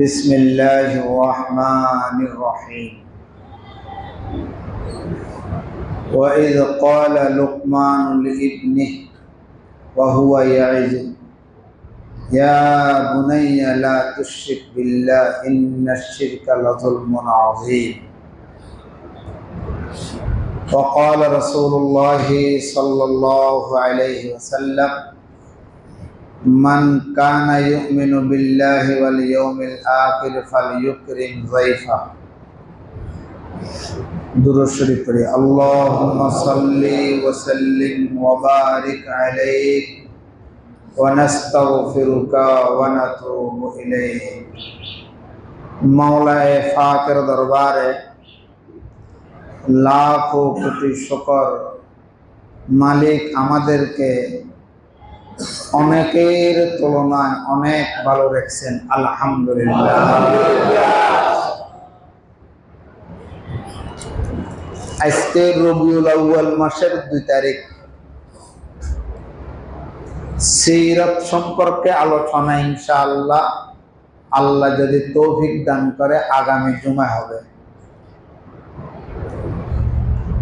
بسم الله الرحمن الرحيم. وإذ قال لقمان لابنه وهو يعظه يا بني لا تشرك بالله إن الشرك لظلم عظيم. وقال رسول الله صلى الله عليه وسلم من كان يؤمن بالله واليوم الآخر فليكرم ضيفه درود شريف পড়ি اللهم صل وسلم وبارك عليك ونستغفرك ونتوب إليك মাওলায় ফাকের দরবারে লাখো কোটি শুকর মালিক আমাদেরকে অনেকের তুলনায় অনেক ভালো রেখেছেন আলহামদুলিল্লাহ। আজকে রবিউল আউয়াল মাসের দুই তারিখ। সিরত সম্পর্কে আলোচনা, ইনশাআল্লাহ। আল্লাহ যদি তৌফিক দান করে, আগামী জুমায় হবে।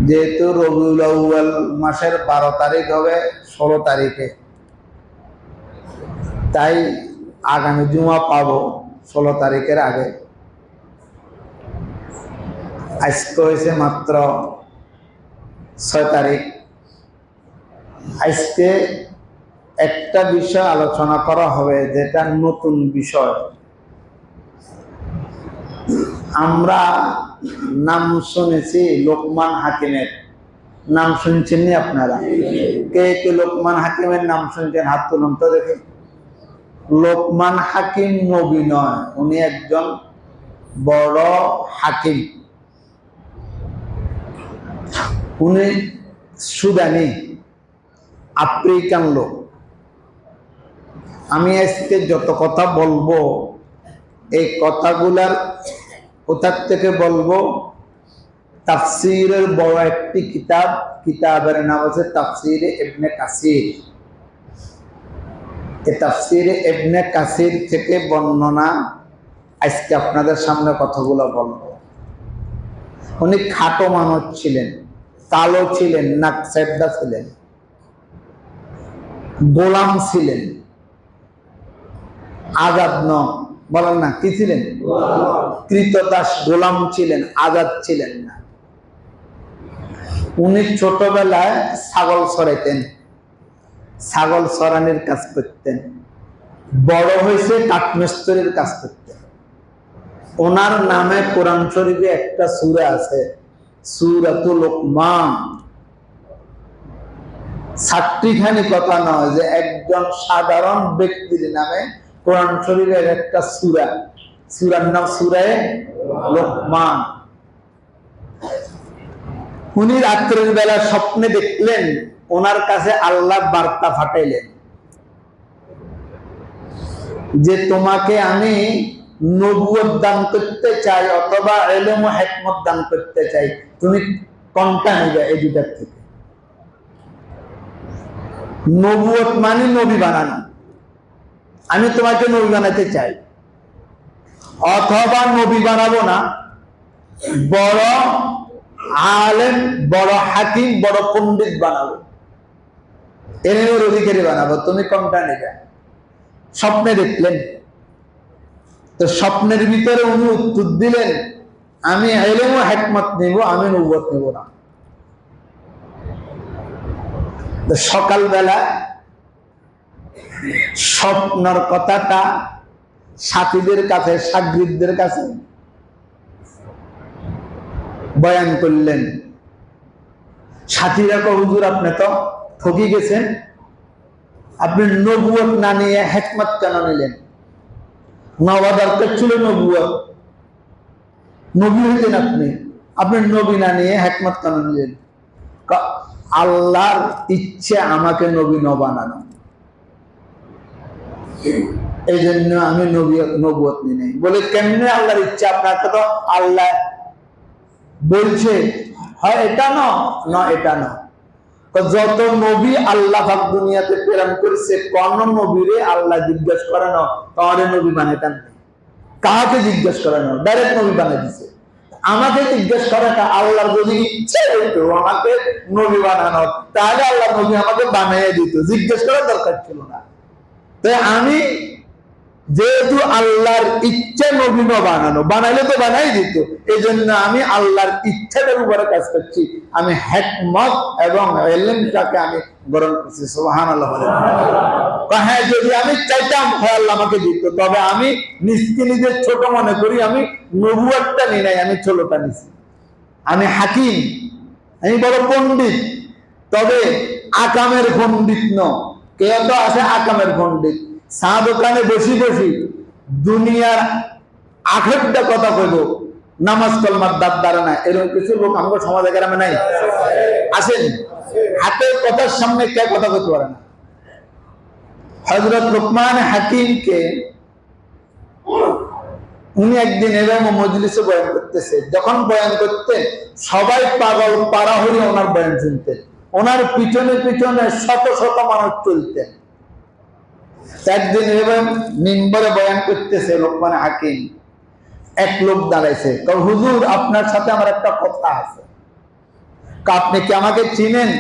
যেহেতু রবিউল আউয়াল মাসের বারো তারিখ হবে, ষোলো তারিখে। তাই আগামী জুমা পাবো ষোলো তারিখের আগে। আজকে হয়েছে মাত্র ছয় তারিখ। আজকে একটা বিষয় আলোচনা করা হবে যেটা নতুন বিষয়। আমরা নাম শুনেছি লোকমান হাকিমের। নাম শুনছেন নি আপনারা? কে কে লোকমান হাকিমের নাম শুনছেন? হাত তুলুন তো দেখে। লোকমান হাকিম নবী নয়, উনি একজন বড় হাকিম। উনি সুদানি, আফ্রিকান লোক। আমি আজকে যত কথা বলব, এই কথাগুলার কোথার থেকে বলব, তাফসিরের বড় একটি কিতাব, কিতাবের নাম আছে তাফসিরে ইবনে কাসির। তাফসিরে ইবনে কাসির থেকে বর্ণনা। আজকে আপনাদের সামনে কথাগুলো বলব। উনি খাটো মানুষ ছিলেন, কালো ছিলেন নাক সেদ্দা ছিলেন, গোলাম ছিলেন, আজাদ ন বলেন না, কি ছিলেন? কৃতদাস গোলাম ছিলেন, আজাদ ছিলেন না। উনি ছোটবেলায় ছাগল সরাইতেন ছাগল সরানির কাজ করতেন। বড় হয়েছে কাঠমিস্ত্রির কাজ করতেন। ওনার নামে কোরআন শরীফে একটা সুরা আছে কথা নয় যে একজন সাধারণ ব্যক্তির নামে কোরআন শরীফের একটা সুরা। সুরার নাম সুরায় লোকমান। উনি রাত্রের বেলা স্বপ্নে দেখলেন ওনার কাছে আল্লাহ বার্তা ফাটাইলেন। যে তোমাকে আমি নবুয়ত দান করতে চাই অথবা এলেম হেকমত দান করতে চাই, তুমি কোনটা নিবে এই দুটার থেকে? নবুয়ত মানে নবী বানানো। আমি তোমাকে নবী বানাতে চাই। অথবা নবী বানাবো না। বড় আলেম, বড় হাকিম, বড় পণ্ডিত বানাবো। এলেমের অধিকারী বানাবো, তুমি কোনটা নেবে? স্বপ্নে দেখলেন। তো স্বপ্নের ভিতরে উনি উত্তর দিলেন, আমি এলেম ও হেকমত নেব, আমি নবুয়ত নেব না। সকালবেলা স্বপ্নর কথাটা সাথীদের কাছে সাগরিদদের কাছে বয়ান করলেন। সাথীরা হুজুর, আপনি তো ঠকি গেছেন। আপনি নবুয়ত না নিয়ে হেকমত কেন নিলেন? নবা দরকার ছিল নবী হইলেন আপনি। আপনি নবী না নিয়ে হেকমত কেন নিলেন? আল্লাহর ইচ্ছে আমাকে নবী ন বানানো। এই জন্য আমি নবী নিয়ে নেই বলে কেমনে আল্লাহর ইচ্ছা আপনাকে তো আল্লাহ বলছে, হয় এটা ন, না এটা ন। যত নবী আল্লাহ দুনিয়াতে প্রেরণ করেছে, কোন নবীরে আল্লাহ জিজ্ঞেস করে না তোমার নবী বানাইতাম কাহাকে জিজ্ঞেস করে না? ডাইরেক্ট নবী বানিয়ে দিছে। আমাকে জিজ্ঞেস করাটা আল্লাহর যদি ইচ্ছে হইতো আমাকে নবী বানানো, তাহলে আল্লাহ নবী আমাকে বানিয়ে দিত। জিজ্ঞেস করার দরকার ছিল না। তাই আমি যেহেতু আল্লাহর ইচ্ছে নবীন বানানো, বানাইলে তো বানাই দিত। এই জন্য আমি আল্লাহর ইচ্ছাটার উপরে কাজ করছি। আমি হ্যাকমত এবং এলেমটাকে আমি গ্রহণ করছি সোহান হ্যাঁ যদি আমি চাইতাম, হয় আল্লাহ আমাকে দিত। তবে আমি নিজকে নিজের ছোট মনে করি, আমি নবুয়ারটা নি নাই, আমি ছোটটা নিছি। আমি হাকিম, আমি বড় পণ্ডিত। তবে আকামের পণ্ডিত ন কে তো আছে আকামের পণ্ডিত? চা দোকানে বসি বসি দুনিয়ার আখেরটা কথা কইব। নামাজ কলমার দাঁত দাঁড়া না, এরকম কিছু লোক আমাদের সমাজে গ্রামে নাই। আসেন, হাতের কথার সামনে কে কথা কইতে পারে না? হজরত লোকমান হাকিমকে উনি একদিন এরকম মজলিসে বয়ান করতেছে। যখন বয়ান করতেন সবাই পাগল পাড়া হয়ে ওনার বয়ান শুনতেন। ওনার পিছনে পিছনে শত শত মানুষ চলতেন। একদিন এরকম মিম্বরে বয়ান করতেছে লোকমান হাকিম। এক লোক দাঁড়াইছে কারণ হুজুর, আপনার সাথে আমার একটা কথা আছে। আপনি কি আমাকে চিনেন?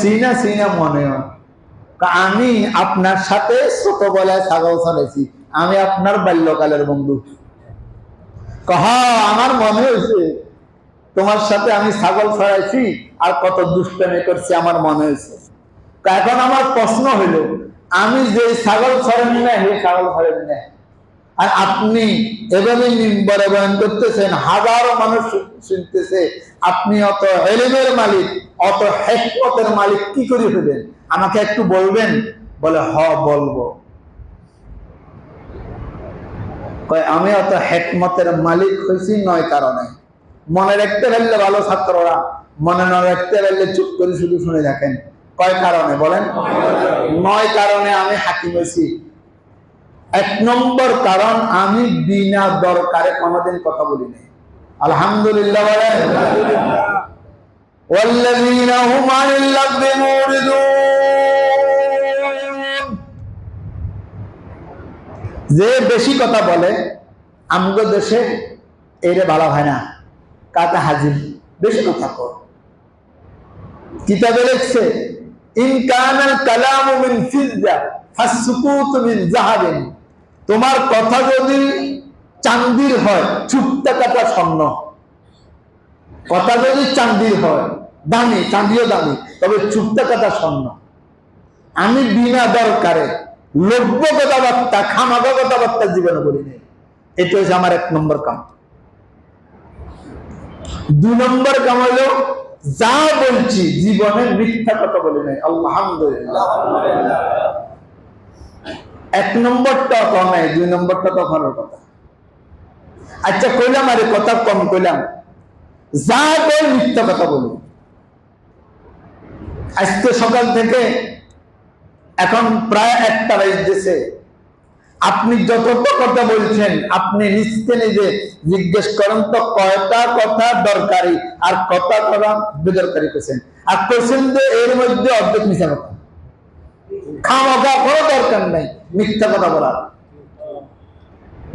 চিনা চিনা মনে হয়। আমি আপনার সাথে ছোটবেলায় ছাগল চালাইছি আমি আপনার বাল্যকালের বন্ধু। হ্যাঁ আমার মনে হয়েছে, তোমার সাথে আমি ছাগল ছড়াইছি আর কত দুষ্টামি করছি, আমার মনে হয়েছে। এখন আমার প্রশ্ন হইল আমি যে ছাগল ছড়েন না হে ছাগল ছড়েন না আর আপনি এভাবে মিম্বরে বয়ান করতেছেন, হাজারো মানুষ শুনতেছে, আপনি অত এলেমের মালিক, অত হেকমতের মালিক, কি করে হবেন? আমাকে একটু বলবেন? বলে, হ, বলব। আমি অত হেকমতের মালিক হয়েছি নয় কারণে। মনে রাখতে পারলে ভালো ছাত্ররা, মনে না রাখতে পারলে চুপ করে শুধু শুনে রাখেন কয় কারণে বলেন নয় কারণে আমি হাকিম হয়েছি এক নম্বর কারণ আমি বিনা দরকারে কোনোদিন কথা বলি নাই আলহামদুলিল্লাহ বলেন والذين هم عن اللغو معرضون যে বেশি কথা বলে আমগো দেশে এরে ভালো হয় না কাকা হাজির বেশি কথা কর কিতাবে লিখছে তোমার কথা যদি চান্দির হয় চুপ থাকাটা স্বর্ণ। কথা যদি চান্দির হয়, দামি, চান্দিও দামি, তবে চুপ থাকাটা স্বর্ণ। আমি বিনা দরকারে লভ্য কথাবার্তা খামাগা কথাবার্তা জীবনে নাই এটা হচ্ছে আমার এক নম্বর কাম। দুই নম্বর কাম হলো যা বলছি জীবনে মিথ্যা কথা বলি নাই, আলহামদুলিল্লাহ। এক নম্বরটা কমে দুই নম্বরটা তো ভালো কথা। আচ্ছা কইলাম আরে, কথা কম কইলাম। যা বল মিথ্যা কথা বলি। আজকে সকাল থেকে এখন প্রায় একটা বাজতেছে। আপনি যত কথা বলছেন, আপনি নিজকে নিজে জিজ্ঞেস করেন তো কয়টা কথা দরকারি আর কথা কথা বেদরকারি করছেন আর করছেন যে এর মধ্যে অর্ধেক মিশা কথা। খাওয়া কোনো দরকার নাই, মিথ্যা কথা বলার।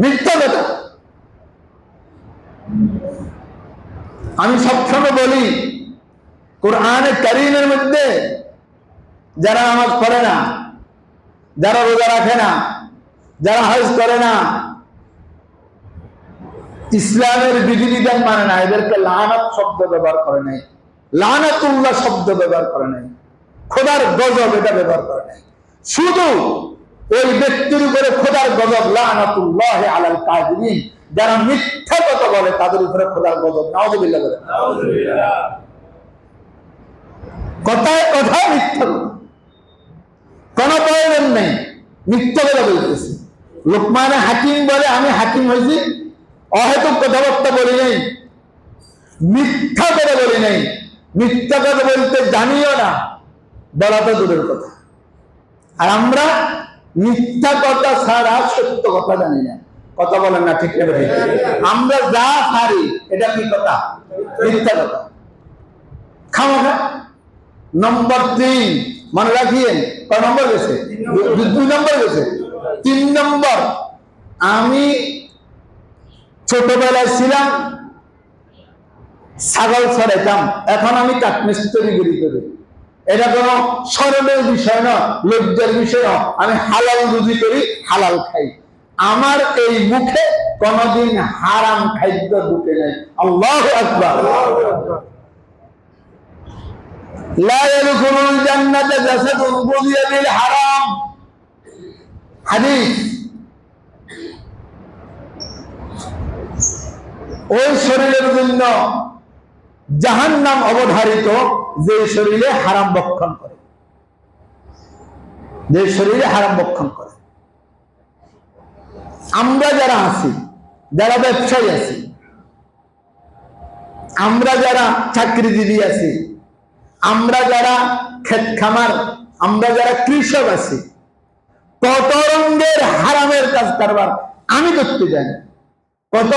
মিথ্যা কথা। আমি সবসময় বলি, কোরআনে কারিমের মধ্যে যারা নামাজ পড়ে না, যারা রোজা রাখে না যারা হজ করে না, ইসলামের বিধিবিধান মানে না, এদেরকে লানাত শব্দ ব্যবহার করে নাই। লানাতুল্লাহ শব্দ ব্যবহার করে নাই। খোদার গজব এটা ব্যবহার করে নাই। শুধু ওই ব্যক্তির উপরে খোদার গজব, লানাতুল্লাহ আলাল কাযিবিন যারা মিথ্যা কথা বলে, তাদের উপরে খোদার গজব। নাউযুবিল্লাহ বলে কথায় কথায় মিথ্যা কথা। কোনো প্রয়োজন নেই। মিথ্যা কথা বলতেছে। লোকমানে হাকিম বলে আমি হাকিম হয়েছি, অহেতুক কথাবার্তা বলি নাই, মিথ্যা করে বলি নাই, মিথ্যা কথা বলতে জানিও না, বলা তো দূরের কথা। আর আমরা মিথ্যা কথা ছাড়া সত্য কথা জানি না। কথা বলেন না, ঠিক ঠিক? আমরা যা পারি এটা কি কথা? মিথ্যা কথা। খাওয়া নম্বর তিন, মনে রাখিয়েন, কয় নম্বর গেছে? দুই নম্বর গেছে? তিন নম্বর, আমি ছোটবেলায় ছিলাম, ছাগল ছড়াইতাম। এখন আমি কাঠমিস্ত্রি গিরি করি। এটা কোনো স্মরণের বিষয় না, লজ্জার বিষয় না। আমি হালাল রুজি করি, হালাল খাই। আমার এই মুখে কোনদিন হারাম খাদ্য ঢুকে নাই। আল্লাহ আকবার। লা ইয়াদখুলুল জান্নাতা জাসাদুন বুদিয়া বিল হারাম। হাদিস। ওই শরীরের জন্য জাহান নাম অবধারিত, যে শরীরে হারাম বক্ষণ করে। যে শরীরে হারাম বক্ষণ করে। আমরা যারা আছি, যারা ব্যবসায়ী আছি, আমরা যারা চাকরিজীবী আছি, আমরা যারা ক্ষেত খামার, আমরা যারা কৃষক আছি কত হারামের কাজ কারবার আমি করতে জানি। কত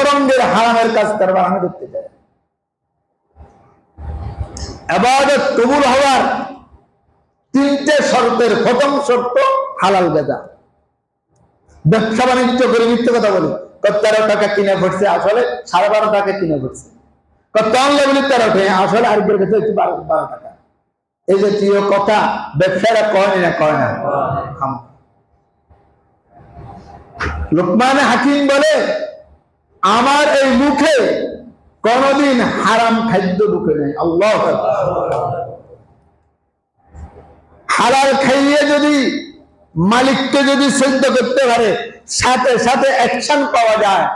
হারামের কাজ কারবার আমি করতে আবাদত কবুল হওয়ার তিনটে শর্তের প্রথম শর্ত হালাল বেদা। ব্যবসা বাণিজ্য করে মিথ্যে কথা বলি। কত তেরো টাকা কিনে পড়ছে আসলে সাড়ে বারো টাকা কিনে পড়ছে কত অনলে তেরো টাকা আসলে আরেকবার কাছে হচ্ছে বারো বারো টাকা। এই জাতীয় কথা ব্যবসাটা কয় না কয় না। লোকমান হাকিম বলে, আমার এই মুখে কোনদিন হারাম খাদ্য ঢুকে নেই। আল্লাহ হালাল খাইয়ে যদি মালিককে যদি সহ্য করতে পারে, সাথে সাথে অ্যাকশন পাওয়া যায়।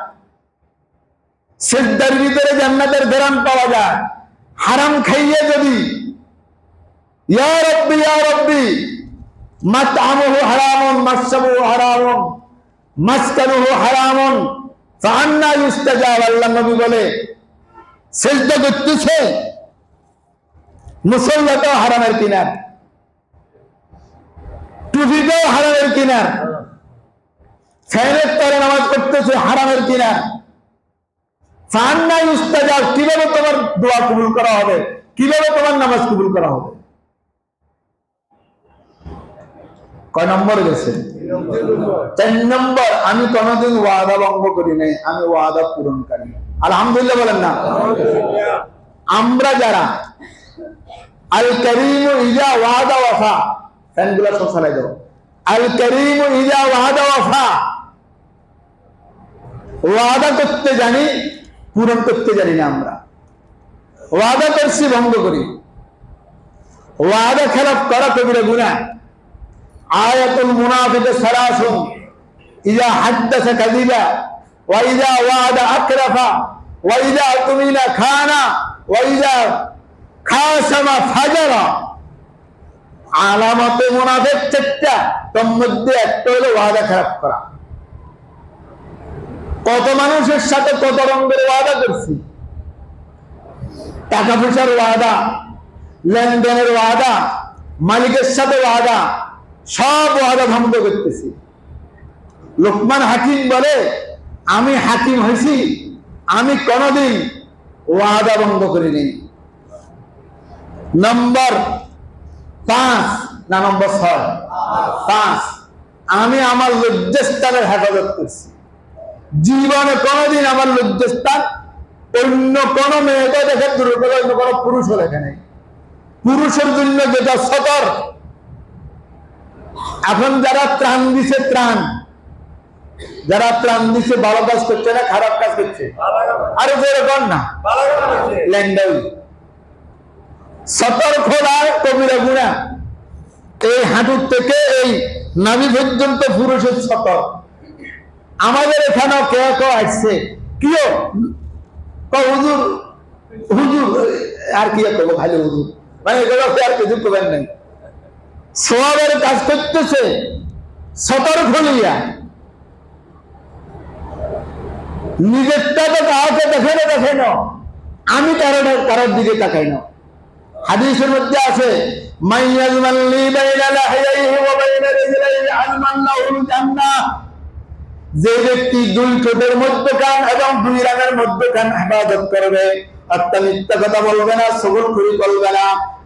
সেজদার ভিতরে জান্নাতের বেরাম পাওয়া যায়। হারাম খাইয়ে যদি, ইয়া রব্বি ইয়া রব্বি, মাতআমুহু হারামুন, মাশরাবুহু হারামুন। মাসকানুহু আল্লাহ বলে করতেছে হারামের কিনার, টুপিটাও হারামের নামাজ কীভাবে তোমার দোয়া কবুল করা হবে? কীভাবে তোমার নামাজ কবুল করা হবে? কয় নম্বর গেছে? চার নম্বর আমি কোনোদিন ওয়াদা ভঙ্গ করি নাই, আমি ওয়াদা পূরণকারী। আলহামদুলিল্লাহ বলেন না। আমরা যারা আল করিম ইজা ওয়াদা ওয়াফা ফ্যানগুলা সব চালাই দেবো আল করিম ইজা ওয়াদা ওয়াফা, ওয়াদা করতে জানি, পূরণ করতে জানি না আমরা। ওয়াদা করছি, ভঙ্গ করি। ওয়াদা খেলাফ করা কবিরা গুণা আয়াতুল মুনাফিক সারাসুন ইজা হাদ্দাসা কাযিবা, ওয়া ইজা ওয়াদা আকরাফা, ওয়া ইজা তুমিনা খানা, ওয়া ইজা খাসামা ফাজারা। আলামতে মুনাফিক চারটা, তোর মধ্যে একটা হলো ওয়াদা খারাপ করা। কত মানুষের সাথে কত রঙের ওয়াদা করছি? টাকা পয়সার ওয়াদা, লেনদেনের ওয়াদা, মালিকের সাথে ওয়াদা সব ওয়াদা ভঙ্গ করতেছি। লোকমান হাকিম বলে, আমি হাকিম হয়েছি, আমি কোনদিন ওয়াদা ভঙ্গ করিনি। নম্বর পাঁচ না নম্বর ছয়? পাঁচ। আমি আমার লজ্জাস্থানের হেফাজত করছি। জীবনে কোনোদিন আমার লজ্জাস্থান অন্য কোন মেয়েকে দেখে দূরে করে অন্য কোনো পুরুষও লেখে নেই। পুরুষের জন্য যেটা সতর এখন যারা ত্রাণ দিছে ত্রাণ। যারা ত্রাণ দিছে ভালো কাজ করছে না খারাপ কাজ করছে? আরে যেরকম না। ল্যান্ডাউল সতর্ক নয় কবিরা গুণা। এই হাঁটুর থেকে এই নাভি পর্যন্ত পুরুষের সতর্ক। আমাদের এখানেও কেউ কেউ আসছে? কও, হুজুর হুজুর আর কি করব ভালো হুজুর। মানে এগুলো আর কিছু করবেন নাই। সোয়াবের কাজ করতেছে, সতর্ক হইয়া। নিজেরটা তো কাউকে দেখে না দেখে না আমি কারোর কারোর দিকে তাকাই না হাদিসের মধ্যে আছে মাইয়াজমাল্লি বাইনা লাহিয়াইহি ওয়া বাইনা রিজলাইহি আলমান্নাহুল জান্নাহ যে ব্যক্তি দুই ঠোঁটের মধ্যখান এবং দুই রানের মধ্যখান হেফাজত করবে অর্থাৎ মিথ্যা কথা বলবে না সবল করি বলবে না।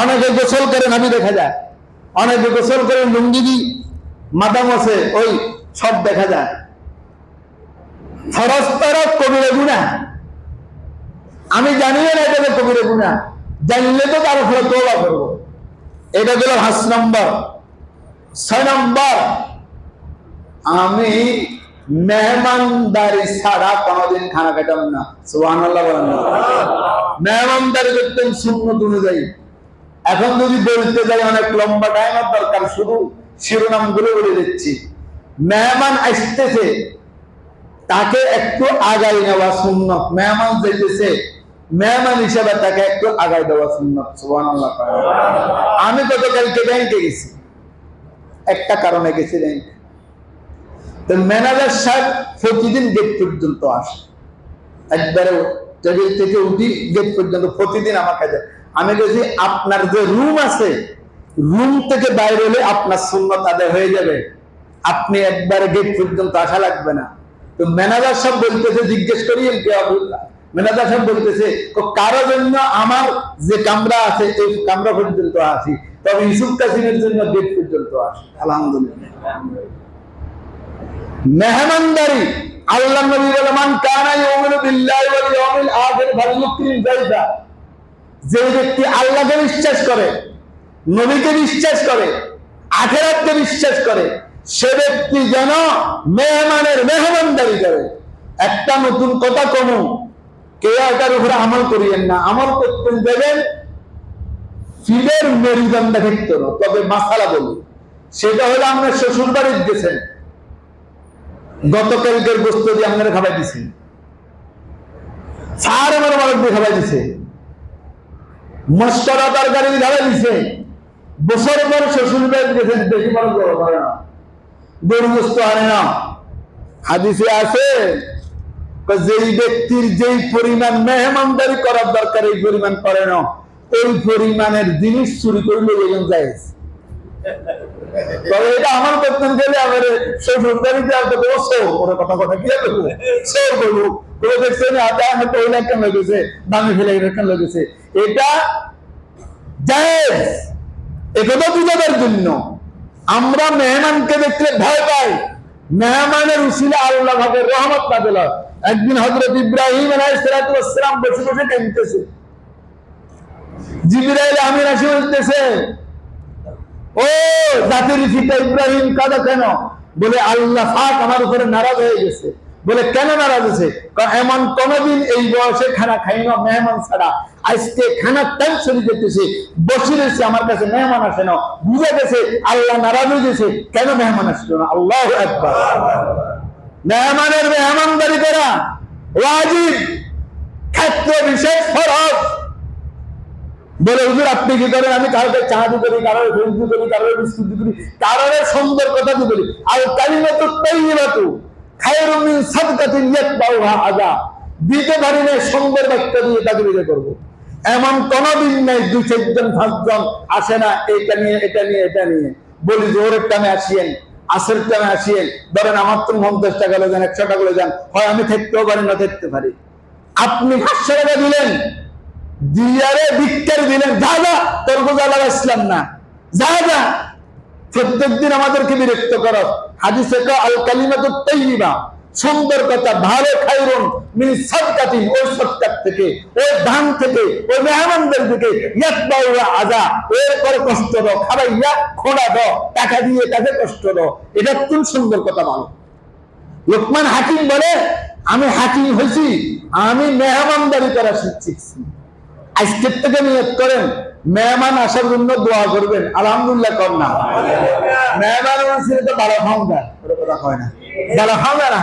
অনেকে গোসল করে নাবি দেখা যায়। অনেকে গোসল করে লুঙ্গি দি মাথা মশে ওই সব দেখা যায়। ফরজ তরফ কবিরে গুণা আমি জানিও না এটা কবিরে গুণা জানলে তো তার উপরে তোলা করব। এটা গেল পাঁচ নম্বর। ছয় নম্বর আমি মেহমানদারি ছাড়া কোনোদিন খানা খেতাম না। বলেন মেহমানদারি করতেন সুন্নত অনুযায়ী। এখন যদি বলতে যাই, অনেক লম্বা টাইমের দরকার, শুধু শিরোনামগুলো বলে দিচ্ছি। মেহমান আসতেছে, তাকে একটু আগাই নেওয়া সুন্নত। মেহমান যেতেছে, মেহমান হিসেবে তাকে একটু আগাই দেওয়া সুন্নত আমি গতকালকে ব্যাংকে গেছি। একটা কারণে গেছি ব্যাংকে তো ম্যানেজার সাহেব প্রতিদিন গেট পর্যন্ত আসে। একবারে টেবিল থেকে উঠি গেট পর্যন্ত প্রতিদিন আমার কাছে আমি বলছি, আপনার যে রুম আছে রুম থেকে বাইরে হলে আপনার সুন্নত আদায় হয়ে যাবে। আপনি একবারে গেট পর্যন্ত আসা লাগবে না। তো ম্যানেজার সব বলতেছে, জিজ্ঞেস করি ম্যানেজার সব বলতেছে কারও জন্য আমার যে কামরা আছে, এই কামরা পর্যন্ত আসি তবে ইউসুফ কাসিমের জন্য গেট পর্যন্ত আসি। আলহামদুলিল্লাহ। মেহমানদারি আল্লাহ নবী বলে, মান কানা বিল্লাহি ওয়াল ইয়াউমিল আখির ফালইউকরিম যায়দা যে ব্যক্তি আল্লাহকে বিশ্বাস করে, নবীকে বিশ্বাস করে, আখেরাতকে বিশ্বাস করে, সে ব্যক্তি যেন মেহমানের মেহমানদারি করে। একটা নতুন কথা কমু, কেউ এটার উপরে আমল করিয়েন না। আমল করতেন দেবেন ফিলের মেরুদণ্ড ক্ষেত্র তবে মাসালা বলি, সেটা হলো আমরা শ্বশুর বাড়ির গেছেন। গতকালকের বস্তু দিয়ে আপনারা খাবাই দিছে চার আমার মানুষ দিয়ে খাবাই দিছে। মস্করা তরকারি খাবাই দিছে। বছর পর শ্বশুর বাড়ি গেছেন বেশি বড় করে না। গরু না। হাদিসে আছে যেই ব্যক্তির যেই পরিমাণ মেহমানদারি করার দরকার, এই পরিমাণ করে না। ওই পরিমাণের জিনিস চুরি করলে এরকম যায় তবে এটা আমার করতেন গেলে আমার শ্বশুর বাড়িতে আর কত সৌ ওরা কথা কথা কি হবে সৌ করব ওরা তো ওই কেন লেগেছে? দামি ফেলে কেন লেগেছে? এটা জায়েজ। বুঝাবার জন্য আমরা মেহমানকে দেখলে ভয় পাই। মেহমানের উসিলা আল্লাহ ভাবে রহমত নাজেল। একদিন হজরত ইব্রাহিম আলাইসালাম বসে বসে কাঁদতেছে। জিবরাইল আমির আসে বলতেছে, ও জাতির পিতা ইব্রাহিম, কাদা কেন? বলে, আল্লাহ পাক আমার উপরে নারাজ হয়ে গেছে। বলে, কেন নারাজ হয়েছে? এমন কোনদিন এই বয়সে খানা খাই না মেহমান ছাড়া আজকে খানার টাইম চলে যেতেছে বসে রয়েছে আমার কাছে মেহমান আসে না। বুঝে গেছে, আল্লাহ নারাজ হয়ে গেছে। কেন মেহমান আসলো না? আল্লাহ একবার মেহমানের মেহমানদারি করা ওয়াজিব। ক্ষেত্র বিশেষ ফরজ। বলে, হুজুর, আপনি কি করেন? আমি কারোকে চা দিতে করি, কারোর ফেসবুক করি, কারোর বিস্কুট দিতে করি, কারোর সুন্দর কথা দিতে করি আর তো তাইয়িবাতু খায়রুম মিন সাদকাতিন দিতে পারি না, সুন্দর বাক্য দিয়ে তাকে বিয়ে করব। এমন কোনদিন নেই দুই চারজন, পাঁচজন আসে না এটা নিয়ে এটা নিয়ে এটা নিয়ে। বলি জোহরের টানে আসিয়েন, আসের টানে আসিয়েন। ধরেন আমার তো পঞ্চাশ টাকা করে যান একশো টাকা করে যান হয় আমি থাকতেও পারি না, থাকতে পারি। আপনি পাঁচশো টাকা দিলেন, দিয়ারে ভিক্ষার দিলেন, যা যা, তোর বোঝা লাগাইছিলাম না। যা যা, প্রত্যেক দিন আমাদেরকে বিরক্ত করো। হাদিসে আল কালিমাতু তাইয়িবা সুন্দর কথা ভালো খাইরুন মিন সাদকাতিন ওই সদকাত থেকে ওই দান থেকে ওই মেহমানদের থেকে ইয়াতবাউরা আজা এর পরে কষ্ট দাও খাবাইয়া খোড়া দাও টাকা দিয়ে তাকে কষ্ট দাও। এটা কোন সুন্দর কথা বলো? লোকমান হাকিম বলে আমি হাকিম হয়েছি আমি মেহমানদারি করা শিখছি। আজকের থেকে নিয়ত করেন মেহমান আসার জন্য দোয়া করবেন আলহামদুলিল্লাহ কর না। মেহমান আসলে তো বারো খাওয়া কথা কয় না। বারো খাওয়া না।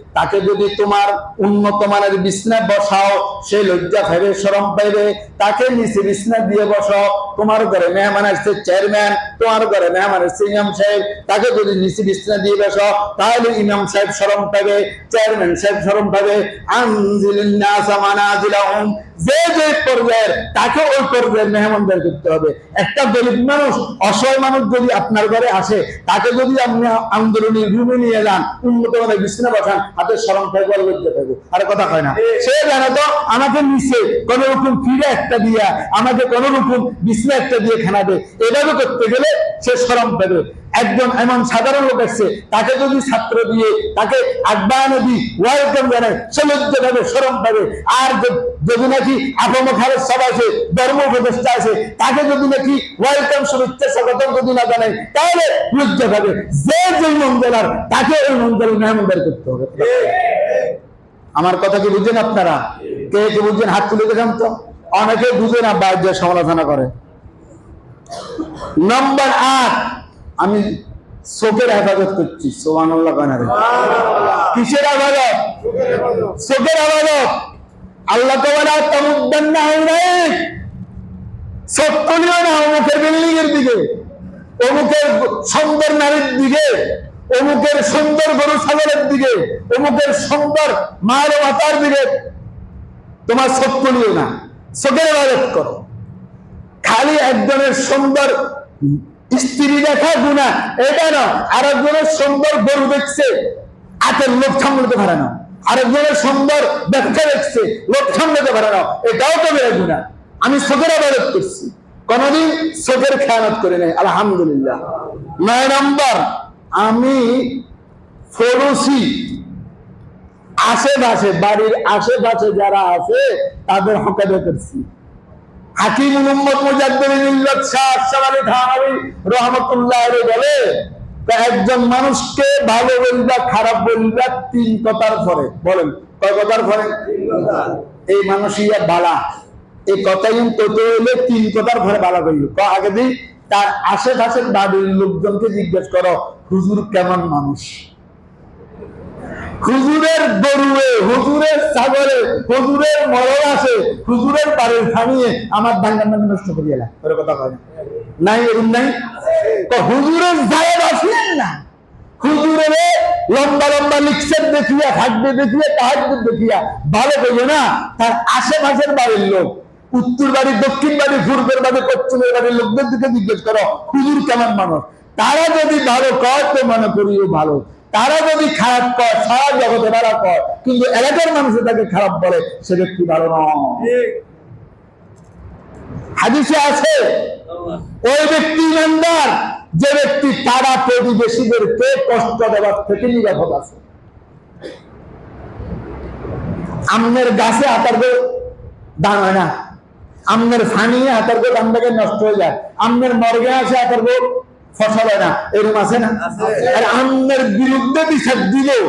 তাকে যদি তোমার উন্নত মানের বিছনা বসাও, সে লজ্জা পাইবে শরম পাইবে। তাকে নিচে বিছনা দিয়ে বসাও, তোমার ঘরে মেহমানের চেয়ে চেয়ারম্যান তোমার ঘরে মেহমানের চেয়ে ইমাম সাহেব। তাকে যদি নিচে বিছনা দিয়ে বসাও, তাহলে ইমাম সাহেব শরম পাবে চেয়ারম্যান সাহেব শরম পাবে যে যে পর্যায়ের, তাকে ওই পর্যায়ের মেহমানদার করতে হবে। একটা গরিব মানুষ, অসহায় মানুষ যদি আপনার ঘরে আসে, তাকে যদি আপনি আন্দোলনী রুমে নিয়ে যান, উন্নত মানের বিছানা বসান হাতে সরম থাকব আর লজ্জা থাকব আর কথা হয় না। সে জানো তো আমাকে নিচে কোন রকম ফিরে একটা দিয়া আমাকে কোন রকম বিছনা একটা দিয়ে খানাবে এভাবে করতে গেলে সে সরম পাবে একজন এমন সাধারণ লোক আসছে তাকে যদি ছাত্র দিয়ে, তাকে আহ্বান দি ওয়েলকাম জানায় সে লজ্জা পাবে সরম পাবে আর যদি নাকি আপম খালের সব আছে, ধর্ম উপদেষ্টা আছে, তাকে যদি নাকি ওয়েলকাম শুভেচ্ছা স্বাগতম যদি না জানায়, তাহলে লজ্জা পাবে যে যে মঙ্গলার, তাকে ওই মঙ্গলের মেহমানদার করতে হবে। আমার কথা কি বুঝছেন আপনারা? কে কে বুঝছেন হাত তুলে দেখান তো। অনেকে বুঝে না বাহ্য সমালোচনা করে। নম্বর আট আমি চোখের হেফাজত করছি সোহানুল্লাহ কানারে কিসের আবাদত চোখের আবাদত আল্লাহ তমুদ্দান না হয় নাই। তুলিও না অমুকের বিল্ডিং এর দিকে। অমুকের সুন্দর নারীর দিকে। অমুকের সুন্দর গরু ছাগলের দিকে। অমুকের সুন্দর মায়ের মাতার দিকে। তোমার তুলিও না চোখের আবাদত করো। খালি একজনের সুন্দর স্ত্রী দেখা গুণা, এটা না। আরেকজনের সুন্দর গরু দেখছে, হাতের লোক সামলাতে পারে না। আরেকজনের সুন্দর ব্যবসা দেখছে লোক সামলাতে পারে না। এটাও তো বেড়ে গুণা। আমি চোখের আবাদত করছি। কোনদিন চোখের খেয়ানত করে নাই, আলহামদুলিল্লাহ। নয় নম্বর, আমি ফরসি। আশেপাশে, বাড়ির আশেপাশে যারা আছে, তাদের হকাদে করছি। একজন মানুষকে ভালো বলবা খারাপ বলবা তিন কথার পরে বলেন, কয় কথার পরে এই মানুষইয়া বালা। এই কথাই কত হইলে তিন কথার পরে বালা করল। ক, আগে দিই তার আশেপাশের বাড়ির লোকজনকে জিজ্ঞেস করো, হুজুর কেমন মানুষ? হুজুরের গরুয়ে, হুজুরের সাগরে হুজুরের মরণ আসে, হুজুরের বাড়ির থামিয়ে আমার দাঙ্গার নামে নষ্ট করিয়ে এলা ওর কথা কয় নাই এরকম নাই? তো হুজুরের জায়গা আসলেন না। হুজুরের লম্বা লম্বা লিখছেন দেখিয়া থাকবে দেখিয়া তাহাজুদ দেখিয়া, ভালো করবে না, তার আশেপাশের বাড়ির লোক। উত্তর বাড়ি, দক্ষিণ বাড়ি, পূর্বের বাড়ি, পশ্চিমের বাড়ির লোকদের দিকে জিজ্ঞেস করো, হুজুর কেমন মানুষ? তারা যদি ভালো কয়, তো মনে করিও ভালো। তারা যদি খারাপ কর সারা জগতে ভালো কয়, কিন্তু এলাকার মানুষ তাকে খারাপ বলে, সে ব্যক্তি ভালো নয়। হাদিসে আছে, ওই ব্যক্তি ইমানদার, যে ব্যক্তি তারা প্রতিবেশীদেরকে কষ্ট দেওয়ার থেকে নিরাপদ আছে। আমনের গাছে আতার গো দান হয় না। আমনের ফানিয়ে আতার গো দাম নষ্ট হয়ে যায়। আমনের মর্গে আছে আতার গো ফসল হয় না এরকম আছে না? আর আমনের বিরুদ্ধে বিচার দিলেও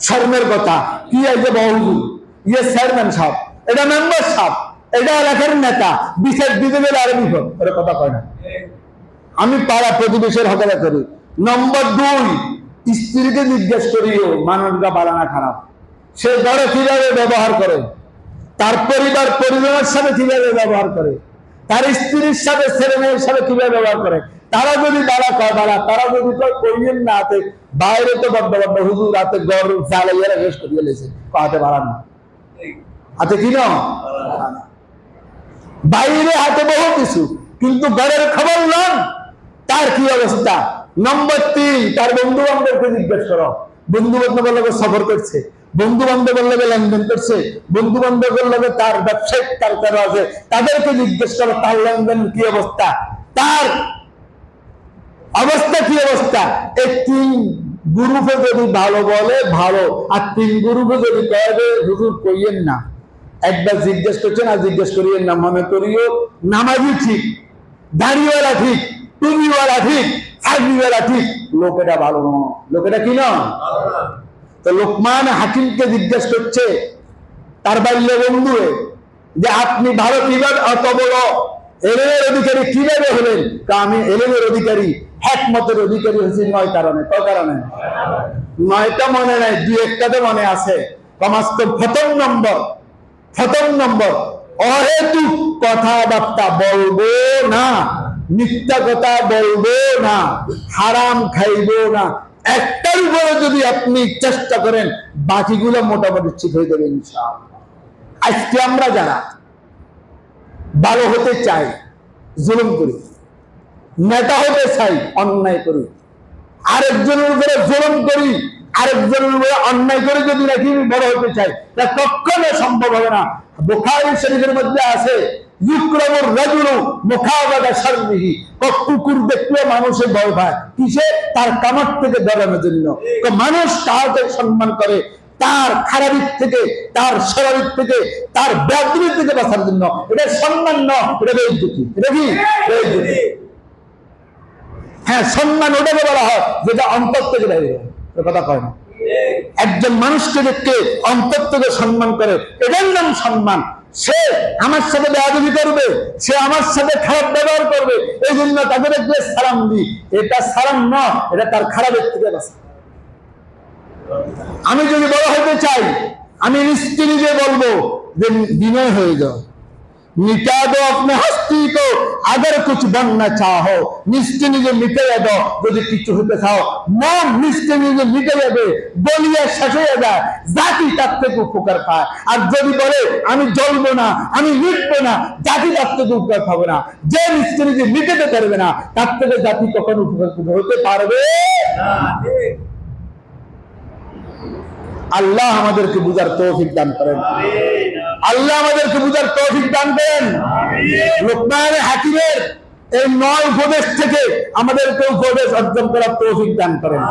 শর্মের কথা। কি আছে বহুগুল ইয়ে চেয়ারম্যান সাহেব। এটা মেম্বার সাহেব। এটা এলাকার নেতা। বিচার দিতে গেলে আরও বিপদ ওরা কথা কয় না। আমি পাড়া প্রতিবেশের হকারা করি। নম্বর দুই স্ত্রীকে জিজ্ঞেস করিও মানুষরা বালানা খারাপ। সে ঘরে কীভাবে ব্যবহার করে? তার পরিবার পরিবারের সাথে কীভাবে ব্যবহার করে? তার স্ত্রীর সাথে ছেলে মেয়ের সাথে কীভাবে ব্যবহার করে? তারা যদি বাড়া কয়, বাড়া, তারা যদি কয় না হাতে বাইরে তো বড্ড বড্ড হুজুর হাতে গর চালাইয়ারা শেষ করিয়ে লেছে হাতে বাড়া না। হাতে কি না বাইরে হাতে বহু কিছু, কিন্তু ঘরের খবর নন তার কি অবস্থা? নম্বর তিন, তার বন্ধু বান্ধবকে জিজ্ঞেস করো। বন্ধু বান্ধবের লগে সফর করছে বন্ধু বান্ধবের লগে লেনদেন করছে বন্ধু বান্ধবের লগে তার ব্যবসায়িক কালচার আছে, তাদেরকে জিজ্ঞেস করো, তার লেনদেন কি অবস্থা? তার অবস্থা কি অবস্থা? এই তিন গ্রুপে যদি ভালো বলে, ভালো। আর তিন গ্রুপে যদি কয়ে হুজুর, কইয়েন না। একবার জিজ্ঞেস করছেন, আর জিজ্ঞেস করিয়ে না মনে করিও। নামাজি ঠিক, দাড়িওয়ালা ঠিক, টুপিওয়ালা ঠিক ফাগড়িওয়ালা ঠিক। লোকেটা ভালো নয়। লোকেটা কি নয়? তো লোকমান হাকিমকে জিজ্ঞেস করছে, তার বাল্য বন্ধু যে আপনি ভালো কীভাবে অত বড় এলেমের অধিকারী কীভাবে হলেন? তা আমি এলেমের অধিকারী একমতের অধিকারী হয়েছি নয় কারণে। ক কারণে? নয়টা মনে নাই, দুই একটা তো মনে আছে। প্রথম নম্বর প্রথম নম্বর অহেতুক কথাবার্তা বলব না, মিথ্যা কথা বলব না, হারাম খাইবো না। একটার উপরে যদি আপনি চেষ্টা করেন, বাকিগুলো মোটামুটি ঠিক হয়ে যাবে আজকে আমরা যারা, ভালো হতে চাই, জুলুম করি। নেতা হতে চাই, অন্যায় করি। আরেকজনের উপরে জুলুম করি, আরেকজনের উপরে অন্যায় করে যদি নাকি বড় হতে চাই, তা কখনো সম্ভব হবে না। বোখারি শরীফের মধ্যে আছে, ইউক্রমুর মুখাবাদা শারমিহি কুকুর দেখলে মানুষের ভয় পায়। কিসে? তার কামার থেকে ধরানোর জন্য। মানুষ কাহাকে সম্মান করে, তার খারাপির থেকে, তার স্বাভাবিক থেকে, তার ব্যাধি থেকে বাঁচার জন্য। এটা সম্মান ন এটা বেইজ্জতি। এটা কি? হ্যাঁ সম্মান ওটাকে বলা হয়, যেটা অন্তর থেকে যায়। কথা কয় না। একজন মানুষকে দেখতে অন্তর থেকে সম্মান করে, এটার নাম সম্মান। সে আমার সাথে বেয়াদবি করবে, সে আমার সাথে খারাপ ব্যবহার করবে, এই জন্য তাকে দেখলে সালাম দিই। এটা সালাম না, এটা তার খারাপের থেকে আমি যদি বড় হতে চাই, আমি নিশ্চিন্তে বলব যে বিনয় হয়ে যাও। मिटा दो अपने हस्ती को अगर कुछ बनना चाहो নিশ্চয় নিজে মিটে যাবে যদি কিছু হতে চাও মন নিশ্চয় নিজে মিটে যাবে বলিয়া শেষ হয়ে যায় জাতি তার থেকে উপকার পায় আর যদি বলে আমি জ্বলবো না আমি মিটবো না জাতি তার থেকে উপকার পাবে না যে নিশ্চয় নিজে মিটাতে পারবে না তার থেকে জাতি কখনো উপকার হতে পারবে আল্লাহ আমাদেরকে বুঝার তৌফিক দান করেন। আল্লাহ আমাদেরকে বুঝার তৌফিক দান করেন। লোকমান হাকিমের এই নয় উপদেশ থেকে আমাদেরকে উপদেশ অর্জন করার তৌফিক দান করেন।